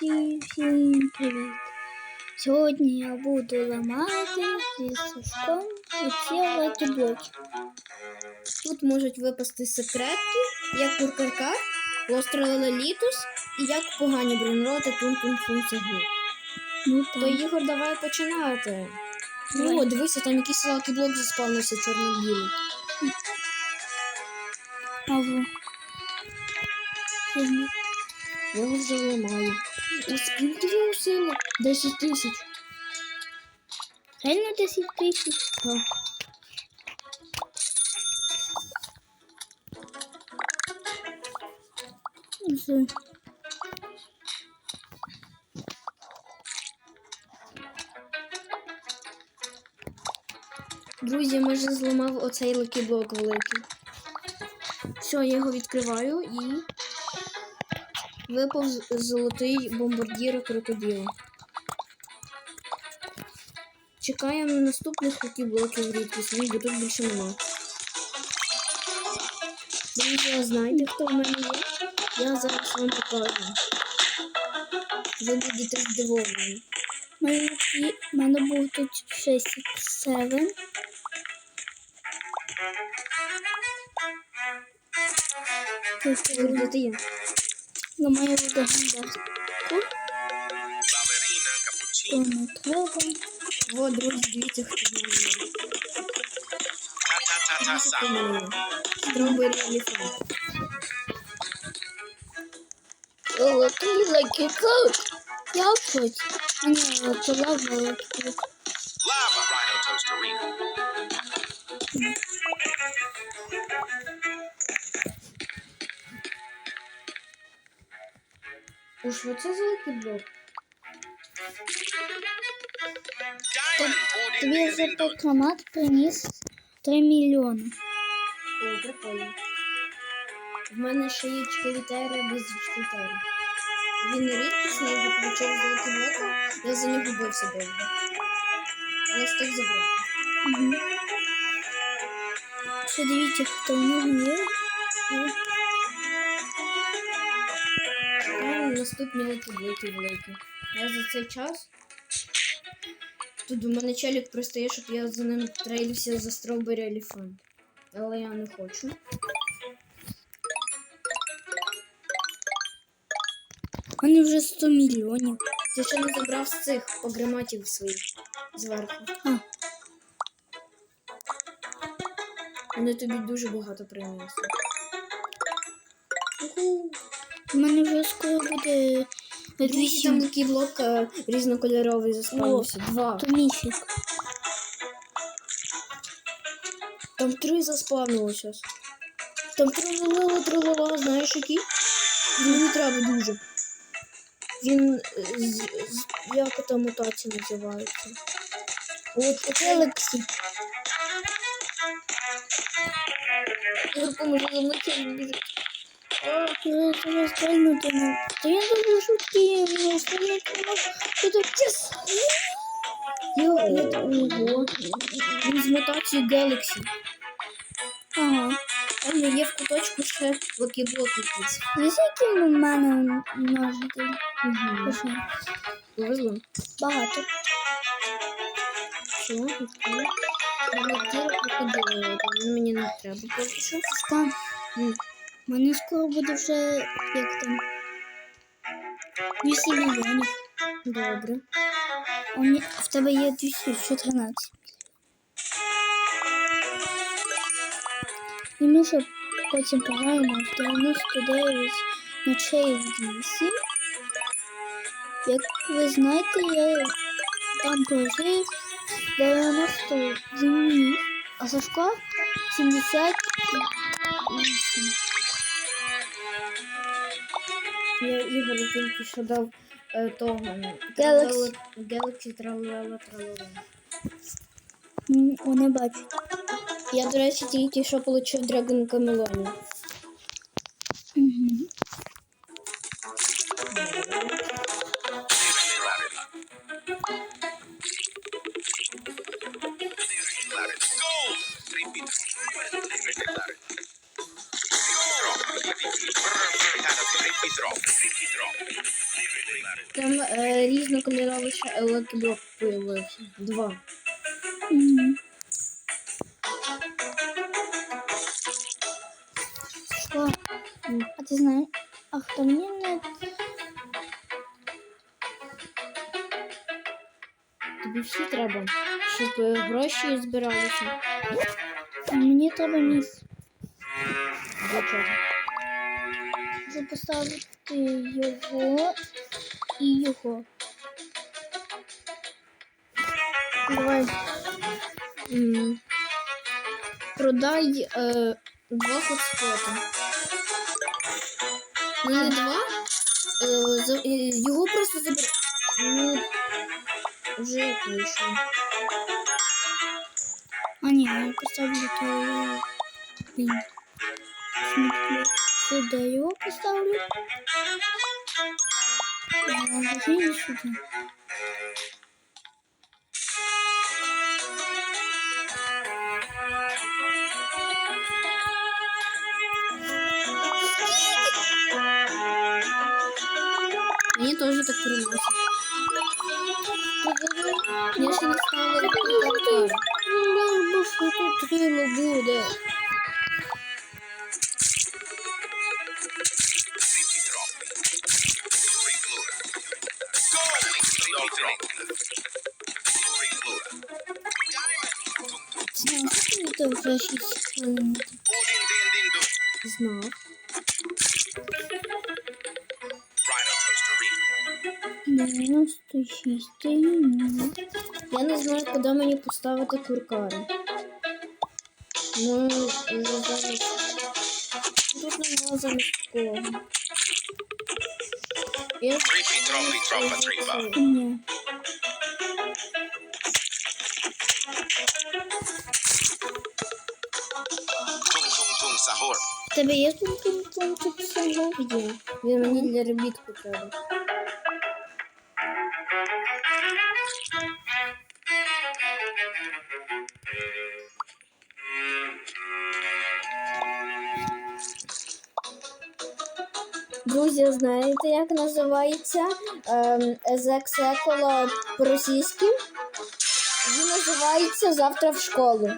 Всім всім привіт! Сьогодні я буду ламати зі сушком оці лакі-блоки. Тут можуть випасти секретки, як куркарка, лостролелітус і як погані брінроти тун-тун-тун цегли. Ну То. Ігор, давай починати. Давай. О, дивися, там якийсь лакі блок заспавнився чорно-білий. Ага. Я його вже ламаю. Скільки його сили? 10 тисяч. Реально 10 тисяч? Друзі, ми вже зламав оцей лакі блок великий. Все, я його відкриваю і випав золотий бомбардір крокодила. Чекаємо на наступних лакі блоків рідкісних, бо тут більше нема. А знаєте, хто в мене є? Я зараз вам покажу. Ви будете здивовані. У мене мене був тут 6-7. Ігор, де ти є? Ламаю догадати. Ballerina То cappuccino. не треба. О, друзі, дивіться, хто в мене є. Ta ta ta ta sa. Strawberry Elephant. Золотий лакі-блок. Я в шоці. А ні, то лава лакі-блок. У що це за великий блок? Diamond Тобі pudding за lindo. автомат приніс 3 мільйони. О, прикольно. В мене ще є чкавітера без чкавітера. Він рідкісний, його получив з великим блоком, я за нього бився довго. Але встиг забрати. Угу. Ще дивіться, хто в нього є. О, Там наступні великі. Я за цей час. Тут у мене челік пристає, щоб я за ним трейлився за Strawberry Elephant. Але я не хочу. У мене вже 100 мільйонів. Ти ще не забрав з цих погрематів своїх зверху. А. Вони тобі дуже багато принесли. У мене вже скоро буде Двічі там такий блок е, різнокольоровий заспавнився. Два. то міфік. Там три заспавнило зараз. Там трололила, тролола, знаєш який? Мені треба дуже. Він е, з, з як та мутація називається? От Гелексі. Я поможу за мною челік. Я зараз реально думаю. Та я думаю, шутки, я останнє тому, що так чес. Його, ого. Він з мутацією Galaxy. Ага. А Там є в куточку ще лакіблок якийсь. Десь які в мене ножики? Угу. Пошли. Повезло. Багато. Що? Відкрили. Блокіра крокодила. Він мені не треба. Поки що. Стан. М. У мене скоро буде вже як там 8 мільйонів. Добре. А мені- в тебе є 214. І ми ще потім пограємо в 99 ночей в лісі. Як ви знаєте, я там прожив 90 днів, а Сашко 78. Я Ігор тільки що дав е, того. Galaxy. Galaxy тралала тралала. М, Вони бачать. Я, до речі, тільки що отримав Dragon Camelon. Е, різнокольоровий ще лакблок появився. Два. Мгм. Що? А ти знаєш? А хто мені не Тобі всі треба, щоб е, гроші збиралися. мені треба місце. Для чого? Щоб поставити його і його. Давай. М, Продай е, два хотспоти. Ну, не два. Е, за, е, його просто забери. Ну, вже як вийшов. А ні, я поставлю то. Блін. Смотри. Сюди його поставлю. А, вже і сюди. Це вже 6 хвилин. Udin din din dun. Знав. Rhino toasterina. 96 ні. Я не знаю, куди мені поставити куркари. Ну, ну, зараз. Тут нема замість кого. Я Trippi troppi troppa trippa. Ні. Sahur. В тебе є тут самого? Є. Він мені для робітку треба. Друзі, знаєте, як називається ем, екзекола по-російськи? Він називається завтра в школу.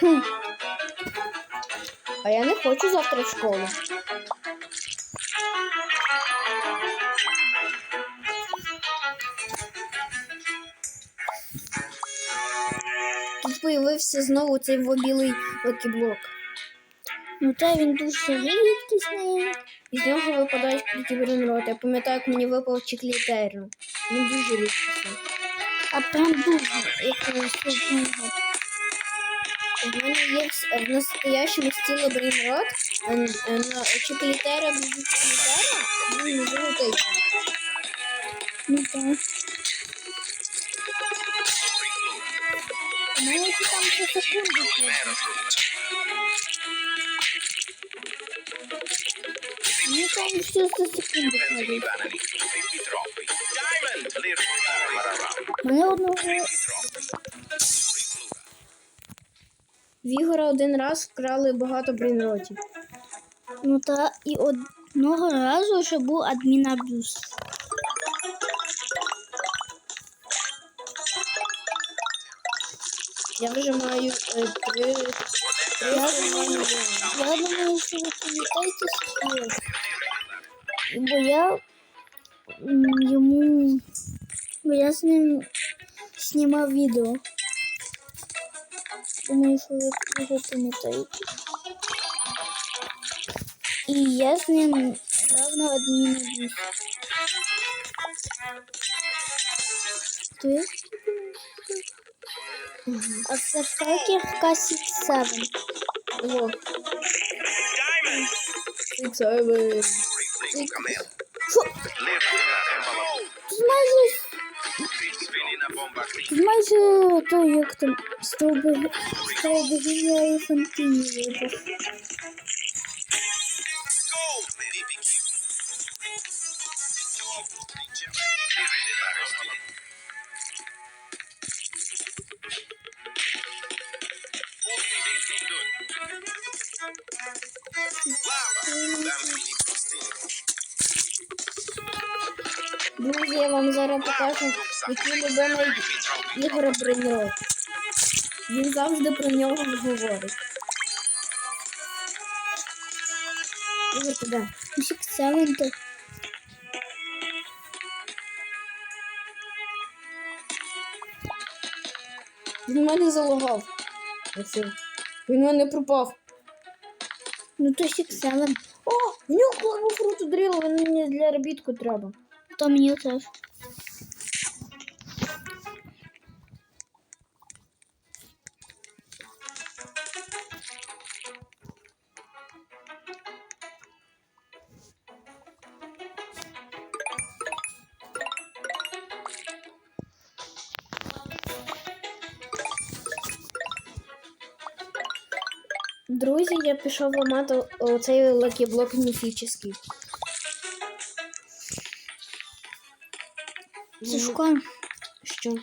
Хм. А я не хочу завтра в школу. Тут появився знову цей білий лакіблок. Ну та він дуже рідкісний. Із нього випадають плітібринроти. Я пам'ятаю, як мені випав чіклітерно. Він дуже рідкісний. А прям дуже, як розповідно. В мене є в, в настоящому стілі брейнрот на чіклітера без чіклітера, він не золотий. Ну так. Pluriplura. У мене там за секунду. Primera fruit. Мені там все за секунду Trippi ходить. banani. Trippi troppi. Diamond. Pluriplura. Мене одного В Ігора один раз вкрали багато брейнротів. Ну та і одного разу ще був адмінабюз. Я вже маю е, три. Я думаю, я думаю, що ви пам'ятаєте скіл. Бо я йому. Бо я з ним знімав відео. Думаю, що ви його пам'ятаєте. І я з ним грав на адмінабюз. Ти? А це Фекер К-7. О, Diamond. це ви. Pluriplura. Майже то як там стовби стовбигиня і фонтині Друзі, я вам зараз покажу, який любимий Ігора Брейнрот. Він завжди про нього говорить. Ігор, куди? Місік Севен то Він мене залагав. Він мене пропав. ну то Сік Севен. О, в нього клаву фруту дріло, він мені для робітку треба. То мені теж. Друзі, я пішов ламати оцей лакіблок міфічний. Сашко, Що?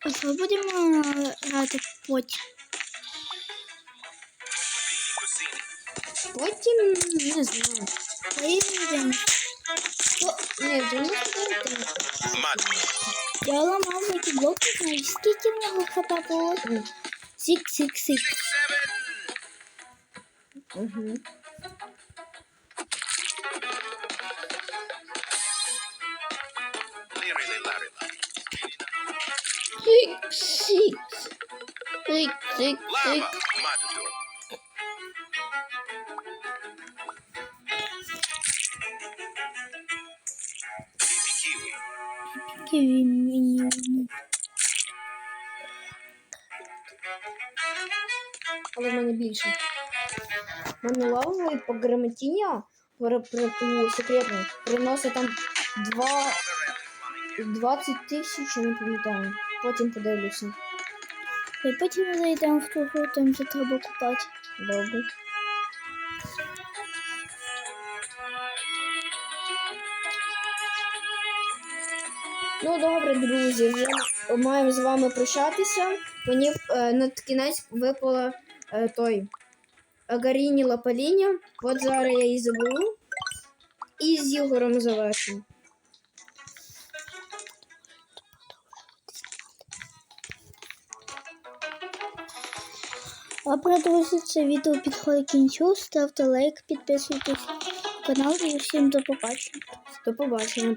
а що будемо грати потім? Потім не знаю. Поїдемо. Ні, в 99 Я ламав ці блоки, знаєш, скільки в нього хп було? Сік, сік, сік. Угу. Сік. Сік, сік, сік. Matador. Kiwi Kiwi. Але в мене більше. В мене лавовий по ту секретну приносить там 2, 20 тисяч, не пам'ятаю. Потім подивлюся. І потім зайдемо в ту гру, там же треба купати. Добре. Ну, добре, друзі, вже маємо з вами прощатися. Мені е, на кінець випала е, той Агаріні Лапаліня. От зараз я її заберу. І з Ігорем завершимо. А друзі, це відео підходить кінцю. Ставте лайк, підписуйтесь на канал і всім до побачення. До побачення.